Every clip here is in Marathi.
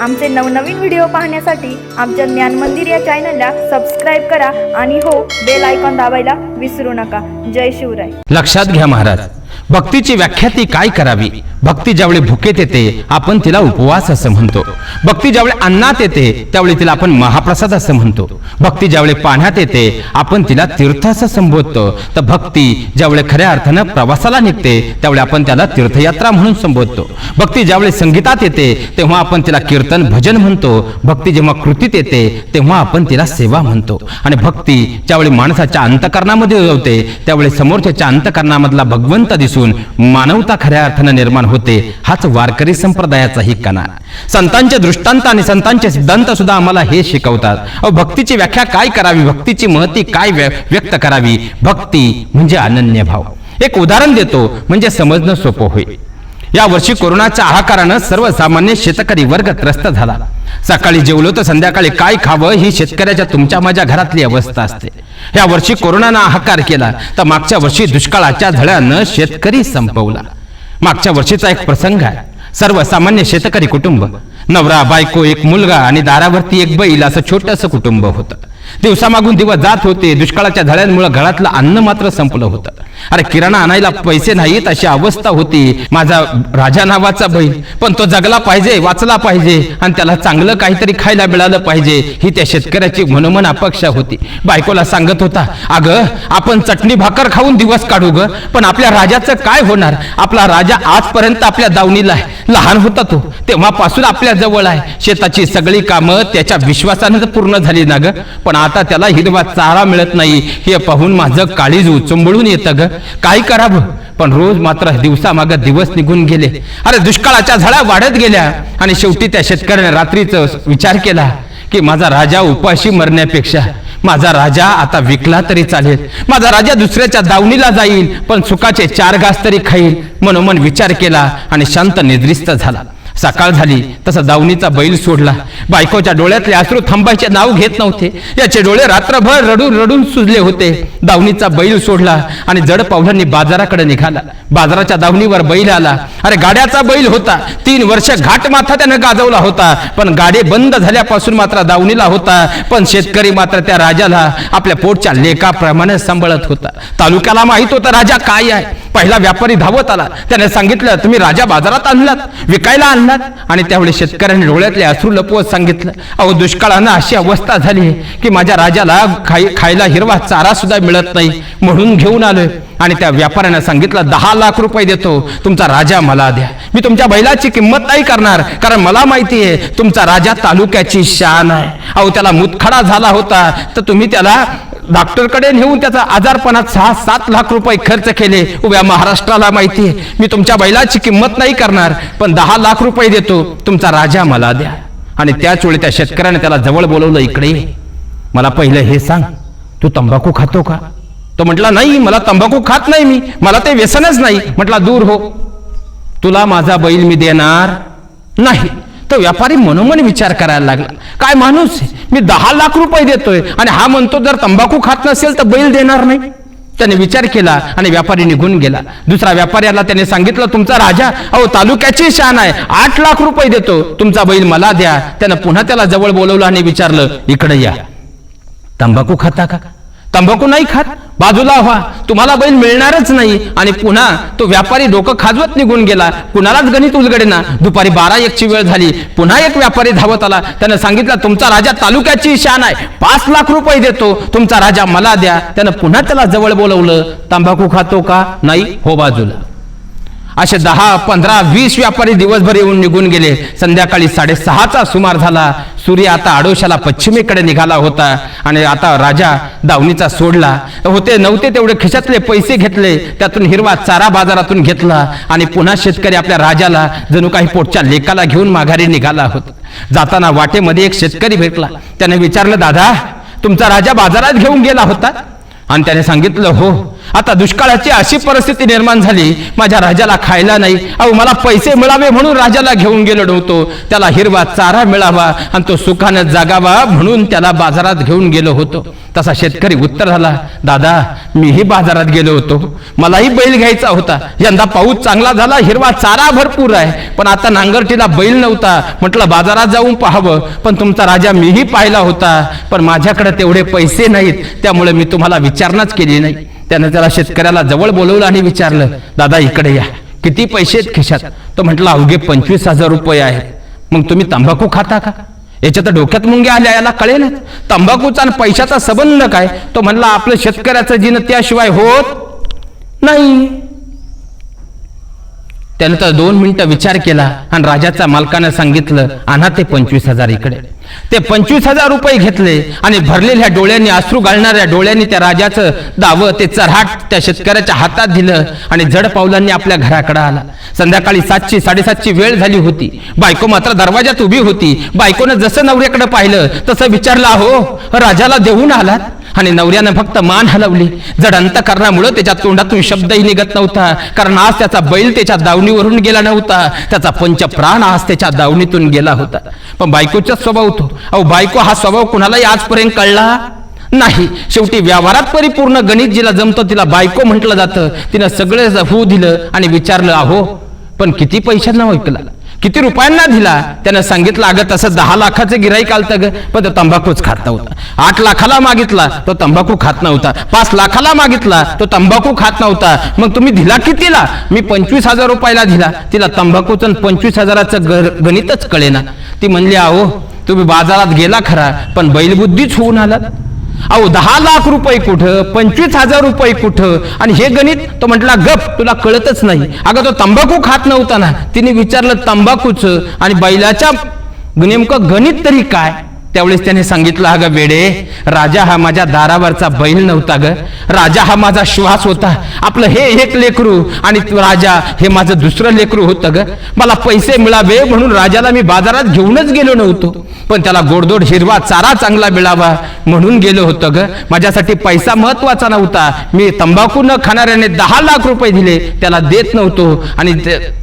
आमचे नवनवीन व्हिडिओ पाहण्यासाठी आमच्या ज्ञान मंदिर या चॅनलला सबस्क्राईब करा आणि हो बेल आयकॉन दाबायला विसरू नका. जय शिवराय. लक्षात घ्या महाराज भक्तीची व्याख्या ती काय करावी? भक्ती ज्यावेळी भुकेत येते आपण तिला उपवास असं म्हणतो. भक्ती ज्यावेळी अन्नात येते त्यावेळी तिला आपण महाप्रसाद असं म्हणतो. भक्ती ज्यावेळी पाण्यात येते आपण तिला तीर्थ असं संबोधतो. तर भक्ती ज्यावेळी खऱ्या अर्थानं प्रवासाला निघते त्यावेळी आपण त्याला तीर्थयात्रा म्हणून संबोधतो. भक्ती ज्यावेळी संगीतात येते तेव्हा आपण तिला कीर्तन भजन म्हणतो. भक्ती जेव्हा कृतीत येते तेव्हा आपण तिला सेवा म्हणतो. आणि भक्ती ज्यावेळी माणसाच्या अंतकरणामध्ये उजवते त्यावेळी समोरच्याच्या अंतकरणामधला भगवंत दिसून मानवता खऱ्या अर्थानं निर्माण होते हाच वारकरी संप्रदायाचाही कणा संतांचे दृष्टांत आणि संतांचे सिद्धांत सुद्धा आम्हाला हे शिकवतात. अहो भक्तीची व्याख्या काय करावी? भक्तीची महती काय व्यक्त करावी? भक्ती म्हणजे अनन्य भाव. एक उदाहरण देतो म्हणजे समजणं सोपं होईल. या वर्षी कोरोनाच्या आहाकारानं सर्वसामान्य शेतकरी वर्ग त्रस्त झाला. सकाळी जेवलो तर संध्याकाळी काय खावं ही शेतकऱ्याच्या तुमच्या माझ्या घरातली अवस्था असते. या वर्षी कोरोनानं आहाकार केला तर मागच्या वर्षी दुष्काळाच्या झळ्यानं शेतकरी संपवला. मागच्या वर्षीचा एक प्रसंग आहे. सर्वसामान्य शेतकरी कुटुंब. नवरा बायको एक मुलगा आणि दारावरती एक बैल असं छोटंसं कुटुंब होतं. दिवसामागून दिवस जात होते. दुष्काळाच्या झळ्यांमुळे घरातलं अन्न मात्र संपलं होतं. अरे किराणा आणायला पैसे नाहीत अशी अवस्था होती. माझा राजा नावाचा बैल पण तो जगला पाहिजे वाचला पाहिजे आणि त्याला चांगलं काहीतरी खायला मिळालं पाहिजे. ही त्या शेतकऱ्याची मनोमन अपेक्षा होती. बायकोला सांगत होता अगं आपण चटणी भाकर खाऊन दिवस काढू ग पण आपल्या राजाचं काय होणार? आपला राजा आजपर्यंत आपल्या दावणीला आहे. लहान होता तो. तेव्हापासून आपल्या जवळ आहे. शेताची सगळी कामं त्याच्या विश्वासानं पूर्ण झाली ना ग? पण आता त्याला हिरवा चारा मिळत नाही. हे पाहून माझं काळीज उचंबळून येतं ग. काय करावं? पण रोज मात्र दिवसामागं दिवस निघून गेले. अरे दुष्काळाच्या झळा वाढत गेल्या. आणि शेवटी त्या शेतकऱ्याने रात्रीचं विचार केला की माझा राजा उपाशी मरण्यापेक्षा माझा राजा आता विकला तरी चालेल. माझा राजा दुसऱ्याच्या दावणीला जाईल पण सुखाचे चार घास तरी खाईल. मनोमन विचार केला आणि शांत निद्रिस्त झाला. सकाळ झाली. तसा दावणीचा बैल सोडला. बायकोच्या डोळ्यातले अश्रू थांबायचे नाव घेत नव्हते. याचे डोळे रात्रभर रडून रडून सुजले होते. दावणीचा बैल सोडला आणि जड पावलांनी बाजाराकडे निघाला. बाजाराच्या दावणीवर बैल आला. अरे गाड्याचा बैल होता. तीन वर्ष घाट माथा त्यानं गाजवला होता. पण गाडी बंद झाल्यापासून मात्र दावणीला होता. पण शेतकरी मात्र त्या राजाला आपल्या पोटच्या लेखाप्रमाणे सांभाळत होता. तालुक्याला माहीत होता राजा काय आहे? पहिला व्यापारी धावत आला. त्याने सांगितलं तुम्ही राजा बाजारात आणलात. विकायला आणला आणलात आणि त्यावेळी शेतकऱ्यांनी डोळ्यातले अश्रू लपवत सांगितलं. अहो दुष्काळानं अशी अवस्था झाली की माझ्या राजाला खाई खायला हिरवा चारा सुद्धा मिळत नाही. म्हणून घेऊन आलोय. आणि त्या व्यापाऱ्यानं सांगितलं दहा लाख रुपये देतो. तुमचा राजा मला द्या. मी तुमच्या बैलाची किंमत नाही करणार. कारण मला माहिती आहे तुमचा राजा तालुक्याची शान आहे. अहो त्याला मुतखडा झाला होता. तर तुम्ही त्याला डॉक्टरकडे नेऊन त्याचा आजारपणात सहा सात लाख रुपये खर्च केले. उभ्या महाराष्ट्राला माहिती आहे मी तुमच्या बैलाची किंमत नाही करणार पण दहा लाख रुपये देतो. तुमचा राजा मला द्या. आणि त्याच वेळी त्या शेतकऱ्याने त्याला जवळ बोलवलं इकडे मला पहिलं हे सांग तू तंबाखू खातो का? तो म्हटला नाही मला तंबाखू खात नाही मी. मला ते व्यसनच नाही. म्हटला दूर हो. तुला माझा बैल मी देणार नाही. तो व्यापारी मनोमन विचार करायला लागला. काय माणूस मी दहा लाख रुपये देतोय आणि हा म्हणतो जर तंबाखू खात नसेल तर बैल देणार नाही. त्याने विचार केला आणि व्यापारी निघून गेला. दुसरा व्यापाऱ्याला त्याने सांगितलं तुमचा राजा अहो तालुक्याची शान आहे. आठ लाख रुपये देतो. तुमचा बैल मला द्या. त्यानं पुन्हा त्याला जवळ बोलवलं आणि विचारलं इकडे या. तंबाखू खाता का? तंबाखू नाही खात. बाजूला व्हा. तुम्हाला बैल मिळणारच नाही. आणि पुन्हा तो व्यापारी डोकं खाजवत निघून गेला. कुणालाच गणित उलगडेना. दुपारी बारा एकची वेळ झाली. पुन्हा एक व्यापारी धावत आला. त्यानं सांगितलं तुमचा राजा तालुक्याची शान आहे. पाच लाख रुपये देतो. तुमचा राजा मला द्या. त्यानं पुन्हा त्याला जवळ बोलवलं. तंबाखू खातो का? नाही. हो बाजूला. असे दहा पंधरा वीस व्यापारी दिवसभर येऊन निघून गेले. संध्याकाळी साडेसहाचा सुमार झाला. सूर्य आता आडोशाला पश्चिमेकडे निघाला होता आणि आता राजा दावणीचा सोडला. होते नव्हते तेवढे खिशातले पैसे घेतले. त्यातून हिरवा चारा बाजारातून घेतला आणि पुन्हा शेतकरी आपल्या राजाला जणू काही पोटच्या लेकाला घेऊन माघारी निघाला होता. जाताना वाटेमध्ये एक शेतकरी भेटला. त्याने विचारलं दादा तुमचा राजा बाजारात घेऊन गेला होता? आणि त्याने सांगितलं हो आता दुष्काळाची अशी परिस्थिती निर्माण झाली माझ्या राजाला खायला नाही. अहो मला पैसे मिळावे म्हणून राजाला घेऊन गेलो नव्हतो. त्याला हिरवा चारा मिळावा आणि तो सुखानं जागावा म्हणून त्याला बाजारात घेऊन गेलो होतो. तसा शेतकरी उत्तर झाला दादा मीही बाजारात गेलो होतो. मलाही बैल घ्यायचा होता. यंदा पाऊस चांगला झाला हिरवा चारा भरपूर आहे. पण आता नांगरटीला बैल नव्हता. म्हटलं बाजारात जाऊन पाहावं. पण तुमचा राजा मीही पाहिला होता. पण माझ्याकडे तेवढे पैसे नाहीत. त्यामुळे मी तुम्हाला विचारणाच केली नाही. त्यानं त्याला शेतकऱ्याला जवळ बोलवलं आणि विचारलं दादा इकडे या. किती पैसे आहेत खिशात? तो म्हटला अवघे पंचवीस हजार रुपये आहेत. मग तुम्ही तंबाखू खाता का? याच्या तर डोक्यात मुंग्या आल्या याला कळेल तंबाखूचा आणि पैशाचा संबंध काय? तो म्हणला आपलं शेतकऱ्याचं जीन त्याशिवाय होत नाही. त्यानं तर दोन मिनिटं विचार केला आणि राजाच्या मालकानं सांगितलं आणा ते पंचवीस हजार इकडे. ते पंचवीस हजार रुपये घेतले आणि भरलेल्या डोळ्यांनी अश्रू घालणाऱ्या डोळ्यांनी त्या राजाचं दावं ते चरहाट त्या शेतकऱ्याच्या हातात दिलं आणि जड पावलांनी आपल्या घराकडे आला. संध्याकाळी सातची साडेसातची वेळ झाली होती. बायको मात्र दरवाजात उभी होती. बायकोनं जसं नवऱ्याकडे पाहिलं तसं विचारलं अहो राजाला देऊन आलात? आणि नवऱ्यानं फक्त मान हलवली. जड अंतकरणामुळे त्याच्या तोंडातून शब्दही निघत नव्हता. कारण आज त्याचा बैल त्याच्या दावणीवरून गेला नव्हता. त्याचा पंच प्राण आज त्याच्या दावणीतून गेला होता. पण बायकोचा स्वभाव होतो अहो बायको हा स्वभाव कुणालाही आजपर्यंत कळला नाही. शेवटी व्यवहारात परिपूर्ण गणित जिला जमतं तिला बायको म्हटलं जातं. तिनं सगळे होऊ दिलं आणि विचारलं अहो पण किती पैशांना ऐकला किती रुपयांना दिला? त्यानं सांगितलं अगं तसं दहा लाखाचं गिराईक आलतं ग पण तो तंबाखूच खात नव्हता. आठ लाखाला मागितला तो तंबाखू खात नव्हता. पाच लाखाला मागितला तो तंबाखू खात नव्हता. मग तुम्ही दिला कितीला? मी पंचवीस हजार रुपयाला दिला. तिला तंबाखूचं पंचवीस हजाराचं गणितच कळेना. ती म्हणली अहो तुम्ही बाजारात गेला खरा पण बैलबुद्धीच होऊन आलात. अहो दहा लाख रुपये कुठं? पंचवीस हजार रुपये कुठं? आणि हे गणित तो म्हटला गप तुला कळतच नाही. अगं तो तंबाखू खात नव्हता ना. तिने विचारलं तंबाखूचं? आणि बैलाच्या नेमकं गणित तरी काय? त्यावेळेस त्याने सांगितलं अगं वेडे राजा हा माझ्या दारावरचा बैल नव्हता ग. राजा हा माझा श्वास होता. आपलं हे एक लेकरू आणि राजा हे माझं दुसरं लेकरू होतं ग. मला पैसे मिळावे म्हणून राजाला मी बाजारात घेऊनच गेलो नव्हतो. पण त्याला गोडदोड हिरवा चारा चांगला मिळावा म्हणून गेलो होतं ग. माझ्यासाठी पैसा महत्त्वाचा नव्हता. मी तंबाखू न खाणाऱ्याने दहा लाख रुपये दिले. त्याला देत नव्हतो. आणि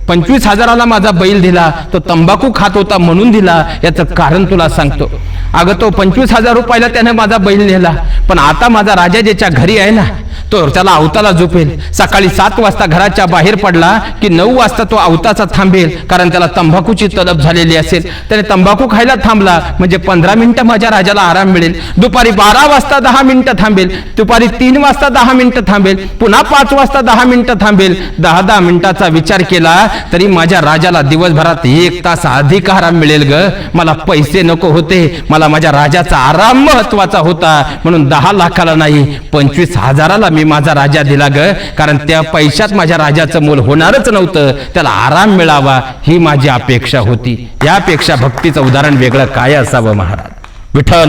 पंचवीस हजाराला माझा बैल दिला. तो तंबाखू खात होता म्हणून दिला. याचं कारण तुला सांगतो. अगं तो पंचवीस हजार रुपयाला त्यानं माझा बैल नेला. पण आता माझा राजा ज्याच्या घरी आहे ना तो त्याला अवताला झोपेल. सकाळी सात वाजता घराच्या बाहेर पडला की नऊ वाजता तो अवताचा थांबेल कारण त्याला तंबाखूची तलब झालेली असेल. त्याने तंबाखू खायला थांबला म्हणजे पंधरा मिनिटं माझ्या राजाला आराम मिळेल. दुपारी बारा वाजता दहा मिनिटं थांबेल. दुपारी तीन वाजता दहा मिनिटं थांबेल. पुन्हा पाच वाजता दहा मिनिटं थांबेल. दहा दहा मिनिटाचा विचार केला तरी माझ्या राजाला दिवसभरात एक तास अधिक आराम मिळेल ग. मला पैसे नको होते. मला माझ्या राजाचा आराम महत्त्वाचा होता. म्हणून दहा लाखाला नाही पंचवीस हजाराला मी माझा राजा दिला ग. कारण त्या पैशात माझ्या राजाचं मूल होणारच नव्हतं. त्याला आराम मिळावा ही माझी अपेक्षा होती. यापेक्षा भक्तीचं उदाहरण वेगळं काय असावं महाराज? विठ्ठल